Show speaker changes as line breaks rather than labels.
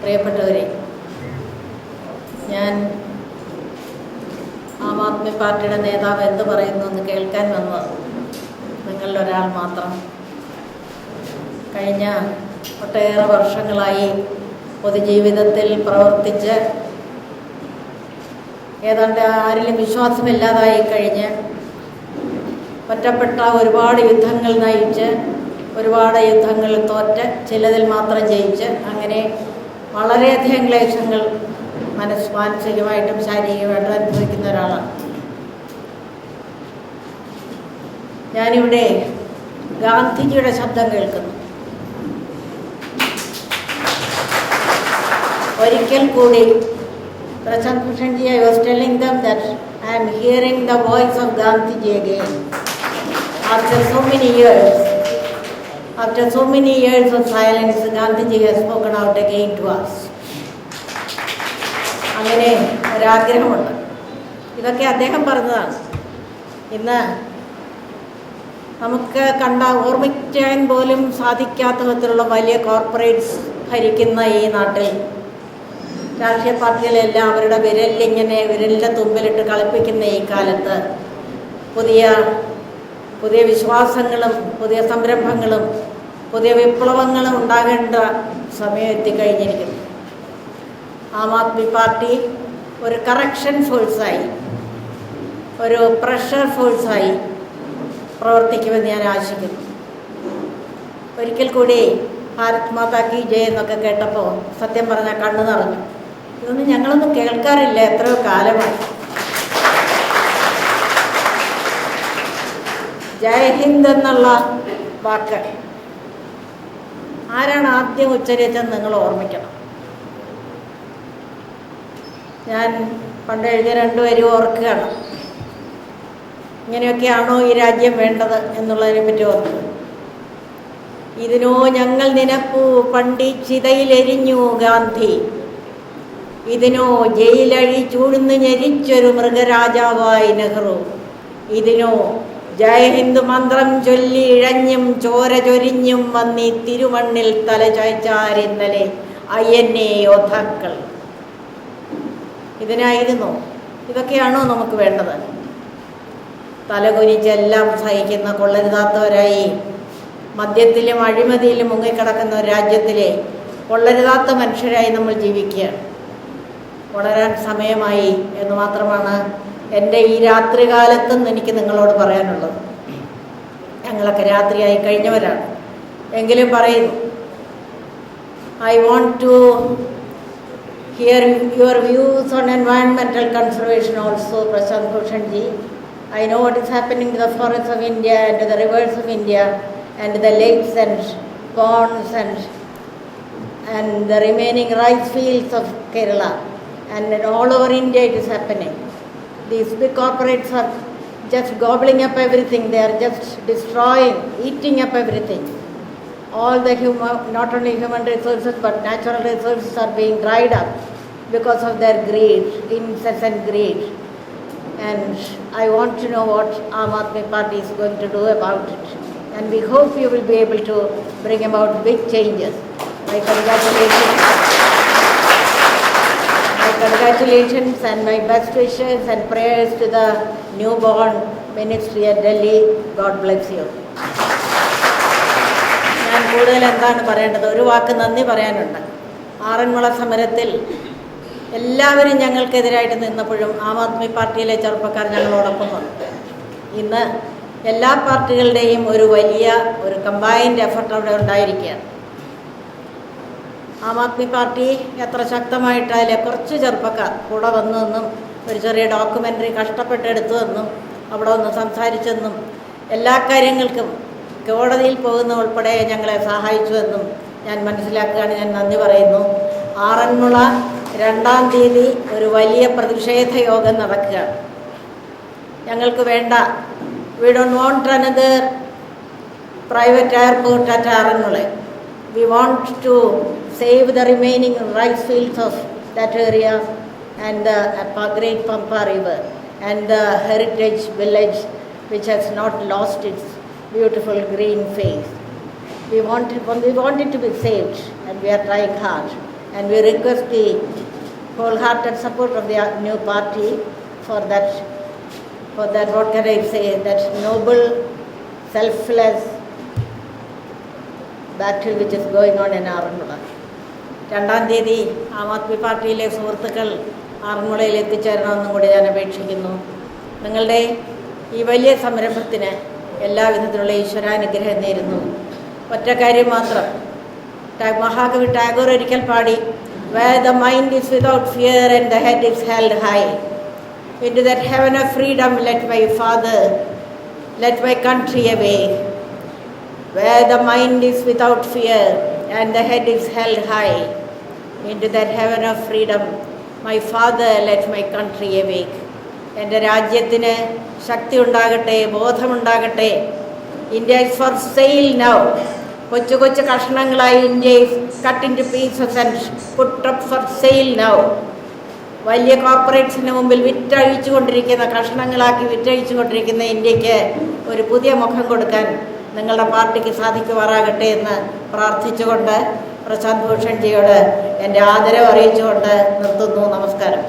പ്രിയപ്പെട്ടവരെ ഞാൻ ആം ആദ്മി പാർട്ടിയുടെ നേതാവ് എന്ത് പറയുന്നു എന്ന് കേൾക്കാൻ വന്നത് നിങ്ങളിൽ ഒരാൾ മാത്രം. കഴിഞ്ഞ ഒട്ടേറെ വർഷങ്ങളായി പൊതുജീവിതത്തിൽ പ്രവർത്തിച്ച് ഏതാണ്ട് ആരിലും വിശ്വാസമില്ലാതായി കഴിഞ്ഞ് ഒറ്റപ്പെട്ട ഒരുപാട് യുദ്ധങ്ങൾ നയിച്ച് ഒരുപാട് യുദ്ധങ്ങൾ തോറ്റ് ചിലതിൽ മാത്രം ജയിച്ച് അങ്ങനെ വളരെയധികം ക്ലേശങ്ങൾ മനസ് മാനസികമായിട്ടും ശാരീരികമായിട്ടും അനുഭവിക്കുന്ന ഒരാളാണ്. ഞാനിവിടെ ഗാന്ധിജിയുടെ ശബ്ദം കേൾക്കുന്നു. ഒരിക്കൽ കൂടി Prashant Bhushanji I was telling them that I am hearing the voice of Gandhiji again after so many years after so many years of silence, Gandhiji has spoken out again to us. അങ്ങനെ ഒരാഗ്രഹമുണ്ട് ഇതൊക്കെ അദ്ദേഹം പറഞ്ഞതാണ് ഇന്ന് നമുക്ക് കണ്ട ഓർമ്മിക്കാൻ പോലും സാധിക്കാത്ത വിധത്തിലുള്ള വലിയ കോർപ്പറേറ്റ്സ് ഭരിക്കുന്ന ഈ നാട്ടിൽ രാഷ്ട്രീയ പാർട്ടികളെല്ലാം അവരുടെ വിരലിങ്ങനെ വിരലിന്റെ തുമ്പിലിട്ട് കളിപ്പിക്കുന്ന ഈ കാലത്ത് പുതിയ പുതിയ വിശ്വാസങ്ങളും പുതിയ സംരംഭങ്ങളും പുതിയ വിപ്ലവങ്ങളും ഉണ്ടാകേണ്ട സമയം എത്തിക്കഴിഞ്ഞിരിക്കുന്നു. ആം ആദ്മി പാർട്ടി ഒരു കറക്ഷൻ ഫോഴ്സായി ഒരു പ്രഷർ ഫോഴ്സായി പ്രവർത്തിക്കുമെന്ന് ഞാൻ ആശിക്കുന്നു. ഒരിക്കൽ കൂടി ഭാരത് മാതാ കി ജയ എന്നൊക്കെ കേട്ടപ്പോൾ സത്യം പറഞ്ഞാൽ കണ്ണു നിറഞ്ഞു. ഇതൊന്നും ഞങ്ങളൊന്നും കേൾക്കാറില്ല എത്രയോ കാലമായി. ജയ് ഹിന്ദ് എന്നുള്ള വാക്ക്. ആരാണ് ആദ്യം ഉച്ചരിച്ചെന്ന് നിങ്ങൾ ഓർമ്മിക്കണം. ഞാൻ പണ്ട് എഴുതിയ രണ്ടുപേരും ഓർക്കുകയാണ്. ഇങ്ങനെയൊക്കെയാണോ ഈ രാജ്യം വേണ്ടത് എന്നുള്ളതിനെ പറ്റി ഓർക്കുന്നത് ഇതിനോ ഞങ്ങൾ നിനപ്പൂ പണ്ടി ചിതയിലെരിഞ്ഞു ഗാന്ധി. ഇതിനോ ജയിലഴി ചൂഴ്ന്നു ഞെരിച്ചൊരു മൃഗരാജാവായി നെഹ്റു. ഇതിനോ ജയഹിന്ദ് മന്ത്രം ചൊല്ലി ഇഴഞ്ഞും ചോര ചൊരിഞ്ഞും വന്നി തിരുമണ്ണിൽ തല ചായ്ച്ചാരിന്നലെ അയ്യന്നെ യോദ്ധാക്കൾ. ഇതിനായിരുന്നു ഇതൊക്കെയാണോ നമുക്ക് വേണ്ടത്? തലകുനിച്ചെല്ലാം സഹിക്കുന്ന കൊള്ളരുതാത്തവരായി മദ്യത്തിലും അഴിമതിയിലും മുങ്ങിക്കിടക്കുന്ന ഒരു രാജ്യത്തിലെ കൊള്ളരുതാത്ത മനുഷ്യരായി നമ്മൾ ജീവിക്കുകയാണ്. വളരാൻ സമയമായി എന്ന് മാത്രമാണ് എന്റെ ഈ രാത്രി കാലത്തെന്ന് എനിക്ക് നിങ്ങളോട് പറയാനുള്ളത്. ഞങ്ങളൊക്കെ രാത്രിയായി കഴിഞ്ഞവരാണ്. എങ്കിലും പറയുന്നു I want to hear your views on എൻവയൺമെന്റൽ conservation also Prashant Bhushan ji I know what is happening the forest of India and the rivers of India and the lakes and ponds and and the remaining rice fields of Kerala and all over India it is happening These big corporates are just gobbling up everything. They are just destroying, eating up everything. All the human, not only human resources but natural resources are being dried up because of their greed, incessant greed and I want to know what Aam Aadmi Party is going to do about it. And we hope you will be able to bring about big changes. My congratulations. My congratulations and my best wishes and prayers to the newborn ministry at Delhi. God bless you. ഞാൻ കൂടുതൽ എന്താണ് പറയേണ്ടത് ഒരു വാക്ക് നന്ദി പറയാനുണ്ട് ആറന്മുള സമരത്തിൽ എല്ലാവരും ഞങ്ങൾക്കെതിരായിട്ട് നിന്നപ്പോഴും ആം ആദ്മി പാർട്ടിയിലെ ചെറുപ്പക്കാർ ഞങ്ങളോടൊപ്പം വന്നു ഇന്ന് എല്ലാ പാർട്ടികളുടെയും ഒരു വലിയ ഒരു കമ്പൈൻഡ് എഫർട്ട് അവിടെ ഉണ്ടായിരിക്കുകയാണ് ആം ആദ്മി പാർട്ടി എത്ര ശക്തമായിട്ടായാലും കുറച്ച് ചെറുപ്പക്കാർ കൂടെ വന്നെന്നും ഒരു ചെറിയ ഡോക്യുമെന്ററി കഷ്ടപ്പെട്ടെടുത്തുവെന്നും അവിടെ ഒന്ന് സംസാരിച്ചെന്നും എല്ലാ കാര്യങ്ങൾക്കും കോടതിയിൽ പോകുന്ന ഉൾപ്പെടെ ഞങ്ങളെ സഹായിച്ചുവെന്നും ഞാൻ മനസ്സിലാക്കുകയാണ് ഞാൻ നന്ദി പറയുന്നു. ആറന്മുള രണ്ടാം തീയതി ഒരു വലിയ പ്രതിഷേധ യോഗം നടക്കുകയാണ്. ഞങ്ങൾക്ക് വേണ്ട we don't want another private airport at Aranmula. we want to save the remaining rice fields of that area and the Great Pampa River and the heritage village which has not lost its beautiful green face. We want, it, we want it to be saved and we are trying hard and we request the wholehearted support of the new party for that, for that what can I say, that noble, selfless, battle which is going on in Aranmula രണ്ടാം തീയതി ആം ആദ്മി പാർട്ടിയിലെ സുഹൃത്തുക്കൾ ആറന്മുളയിൽ എത്തിച്ചേരണമെന്നും കൂടി ഞാൻ അപേക്ഷിക്കുന്നു. നിങ്ങളുടെ ഈ വലിയ സംരംഭത്തിന് എല്ലാവിധത്തിലുള്ള ഈശ്വരാനുഗ്രഹം നേരുന്നു. ഒറ്റ കാര്യം മാത്രം. മഹാകവി ടാഗോർ ഒരിക്കൽ പാടി where the mind fear and the head is held high in to the heaven of freedom let my father let my country a awake where the mind is without fear and the head is held high into that heaven of freedom my father let my country awake. എന്റെ രാജ്യത്തിന് ശക്തി ഉണ്ടാകട്ടെ ബോധമുണ്ടാകട്ടെ. India is for sale now കൊച്ചു കൊച്ചു കഷ്ണങ്ങളായി India is cut in to pieces and put up for sale now വലിയ കോർപ്പറേറ്റ്സിന് മുമ്പിൽ വിറ്റഴിച്ചു കൊണ്ടിരിക്കുന്ന കഷ്ണങ്ങളാക്കി വിറ്റഴിച്ചു കൊണ്ടിരിക്കുന്ന ഇന്ത്യയ്ക്ക് ഒരു പുതിയ മുഖം കൊടുക്കാൻ നിങ്ങളുടെ പാർട്ടിക്ക് സാധിക്കുമാറാകട്ടെ എന്ന് പ്രാർത്ഥിച്ചുകൊണ്ട് പ്രശാന്ത് ഭൂഷൺജിയോട് എന്റെ ആദരവ് അറിയിച്ചുകൊണ്ട് നിർത്തുന്നു. നമസ്കാരം.